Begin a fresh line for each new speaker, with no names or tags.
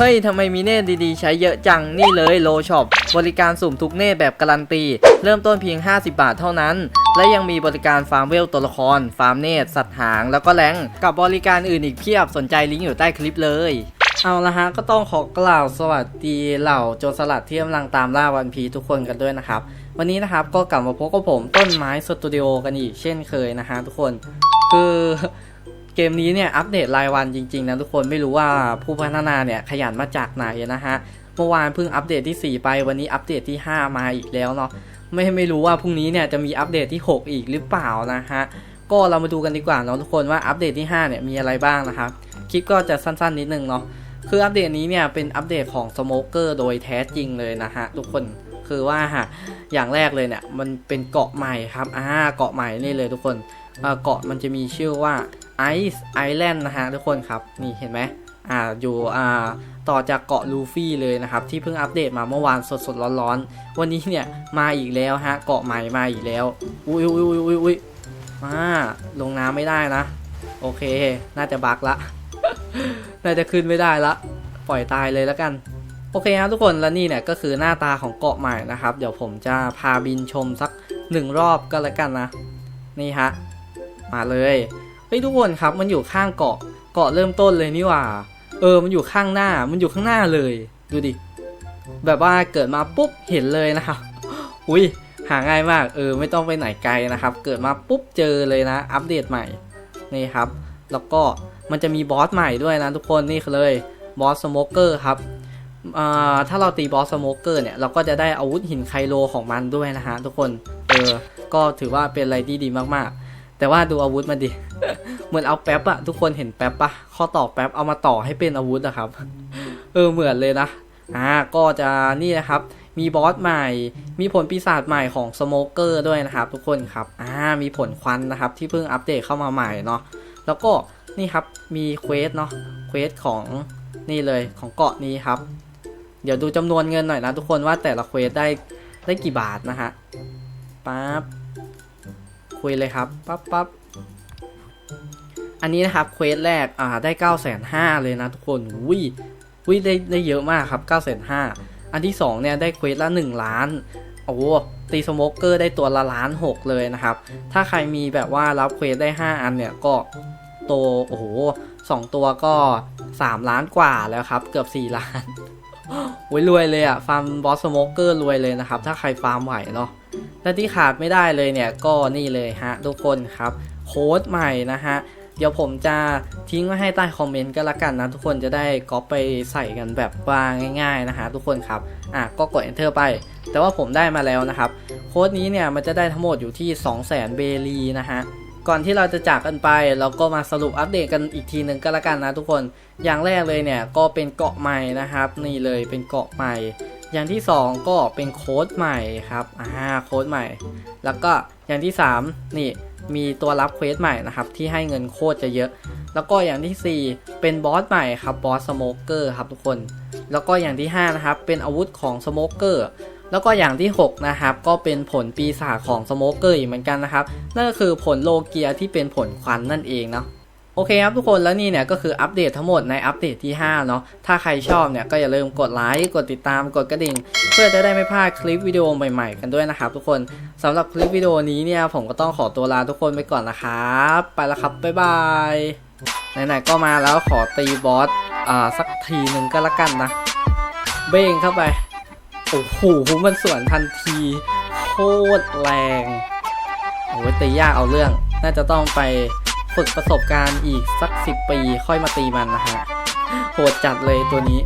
เฮ้ยทำไมมีเนตดีๆ ใช้เยอะจังนี่เลยโลช็อปบริการสุ่มทุกเนตแบบการันตี เริ่มต้นเพียง 50 บาทเท่านั้น และยังมีบริการฟาร์มเวลตัวละคร ฟาร์มเนตสัตว์หาง แล้วก็แรงกับบริการอื่นอีกเพียบสนใจลิงก์อยู่ใต้คลิปเลยเอาละฮะ ก็ต้องขอกล่าวสวัสดีเหล่าโจรสลัดที่กำลังตามล่าวันพีทุกคนกันด้วยนะครับ วันนี้นะครับก็กลับมาพบกับผมต้นไม้สตูดิโอกันอีกเช่นเคยนะฮะทุกคน คือ เกมนี้เนี่ยอัปเดตรายวันจริงๆนะทุกคนไม่รู้ว่าผู้พัฒนาเนี่ยขยันมาจากไหนนะฮะเมื่อวานเพิ่งอัปเดตที่ 4 ไปวันนี้อัปเดตที่ 5 มาอีกแล้วเนาะไม่ไม่รู้ว่าพรุ่งนี้เนี่ยจะมีอัปเดตที่ 6 อีกหรือเปล่านะฮะก็เรามาดูกันดีกว่าเนาะทุกคนว่าอัปเดตที่ 5 เนี่ยมีอะไรบ้างนะครับคลิปก็จะสั้นๆนิดนึงเนาะคืออัปเดตนี้เนี่ยเป็นอัปเดตของสโมเกอร์โดยแท้จริงเลยนะฮะทุกคนคือว่าฮะอย่างแรกเลยเนี่ยมันเป็นเกาะใหม่ครับอ่าเกาะใหม่นี่เลยทุกคนเอ่อเกาะมันจะมีชื่อว่า ไอซ์ไอแลนด์นะฮะทุกคนครับ นี่เห็นไหมอ่าอยู่อ่าต่อจากเกาะลูฟี่เลยนะครับ ที่เพิ่งอัปเดตมาเมื่อวานสดๆร้อนๆ วันนี้เนี่ยมาอีกแล้วฮะเกาะใหม่มาอีกแล้ว อุ้ยอุ้ยอุ้ยอุ้ยอุ้ยมาลงน้ำไม่ได้นะ โอเค น่าจะบักละ น่าจะขึ้นไม่ได้ละ ปล่อยตายเลยแล้วกันโอเคครับทุกคนและนี่เนี่ยก็คือหน้าตาของเกาะใหม่นะครับ เดี๋ยวผมจะพาบินชมสักหนึ่งรอบก็แล้วกันนะ นี่ฮะมาเลย เฮ้ยทุกคนครับ มันอยู่ข้างเกาะเกาะเริ่มต้นเลยนี่ว่า เออ มันอยู่ข้างหน้า มันอยู่ข้างหน้าเลย ดูดิ แบบว่าเกิดมาปุ๊บเห็นเลยนะครับอุ้ยหาง่ายมาก เออ ไม่ต้องไปไหนไกลนะครับ เกิดมาปุ๊บเจอเลยนะ อัปเดตใหม่ นี่ครับ แล้วก็มันจะมีบอสใหม่ด้วยนะทุกคน นี่เลย บอสสโมเกอร์ครับอ่าถ้าเราตีบอสสโมเกอร์เนี่ย เราก็จะได้อาวุธหินไคโลของมันด้วยนะฮะทุกคน เออ ก็ถือว่าเป็นอะไรที่ดีมากๆ แต่ว่าดูอาวุธมันดิ เหมือนเอาแป๊บอะทุกคนเห็นแป๊บปะข้อต่อแป๊บเอามาต่อให้เป็นอาวุธอะครับ เออเหมือนเลยนะ อ่าก็จะนี่นะครับ มีบอสใหม่ มีผลปีศาจใหม่ของสโมเกอร์ด้วยนะครับ ทุกคนครับ อ่ามีผลควันนะครับ ที่เพิ่งอัปเดตเข้ามาใหม่เนาะ แล้วก็นี่ครับมีเควสเนาะ เควสของนี่เลยของเกาะนี้ครับ เดี๋ยวดูจำนวนเงินหน่อยนะทุกคนว่าแต่ละเควสได้ได้กี่บาทนะฮะ ปั๊บ คุยเลยครับปั๊บปั๊บอันนี้นะครับเควสแรกอ่าได้9ก้าแสนห้าเลยนะทุกคนวิวิได้ได้เยอะมากครับ9ก้าแสนห้าอันที่ 2 เนี่ยได้เควสละ 1 ล้าน โอ้ตีสโมกเกอร์ได้ตัวละล้านหกเลยนะครับ ถ้าใครมีแบบว่ารับเควสได้ 5 อันเนี่ยก็โตโอ้โหสองตัวก็ 3 ล้านกว่าแล้วครับ เกือบ 4 ล้านโอ้ยรวยเลยอะฟาร์มบอสสโมกเกอร์รวยเลยนะครับ ถ้าใครฟาร์มไหวเนาะ และที่ขาดไม่ได้เลยเนี่ยก็นี่เลยฮะทุกคนครับ โค้ดใหม่นะฮะเดี๋ยวผมจะทิ้งไว้ให้ใต้คอมเมนต์ก็แล้วกันนะทุกคนจะได้ก๊อปไปใส่กันแบบว่าง่ายๆนะฮะทุกคนครับอะก็กด enter ไป แต่ว่าผมได้มาแล้วนะครับโค้ดนี้เนี่ยมันจะได้ทั้งหมดอยู่ที่ 200,000 เบลีนะฮะก่อนที่เราจะจากกันไปเราก็มาสรุปอัปเดตกันอีกทีหนึ่งก็แล้วกันนะทุกคนอย่างแรกเลยเนี่ยก็เป็นเกาะใหม่นะครับ นี่เลยเป็นเกาะใหม่ อย่างที่ 2 ก็เป็นโค้ดใหม่ครับอ่าโค้ดใหม่ แล้วก็อย่างที่ 3 นี่มีตัวรับเควสใหม่นะครับ ที่ให้เงินโคตรจะเยอะ แล้วก็อย่างทีสี่ 4 เป็นบอสใหม่ครับบอสสโมเกอร์ครับทุกคน แล้วก็อย่างที่ 5 นะครับ เป็นอาวุธของสโมเกอร์แล้วก็อย่างที่ 6 นะครับ ก็เป็นผลปีศาจของสโมเกอร์อีกเหมือนกันนะครับ นั่นก็คือผลโลเกียที่เป็นผลควันนั่นเองเนาะ โอเคครับทุกคนแล้วนี่เนี่ยก็คืออัปเดตทั้งหมดในอัปเดตที่ 5 เนาะถ้าใครชอบเนี่ยก็อย่าลืมกดไลค์กดติดตามกดกระดิ่ง เพื่อจะได้ไม่พลาดคลิปวิดีโอใหม่ๆ กันด้วยนะครับทุกคนสำหรับคลิปวิดีโอนี้เนี่ยผมก็ต้องขอตัวลาทุกคนไปก่อนนะครับ ไปแล้วครับบ๊ายบายไหนๆก็มาแล้วขอตีบอสอ่าสักทีหนึ่งก็แล้วกันนะ เบ้งเข้าไปโอ้โหมันสวนทันทีโคตรแรงโอ้ยตียากเอาเรื่อง น่าจะต้องไป ฝึกประสบการณ์อีกสักสิปีค่อยมาตีมันนะฮะ โหดจัดเลยตัวนี้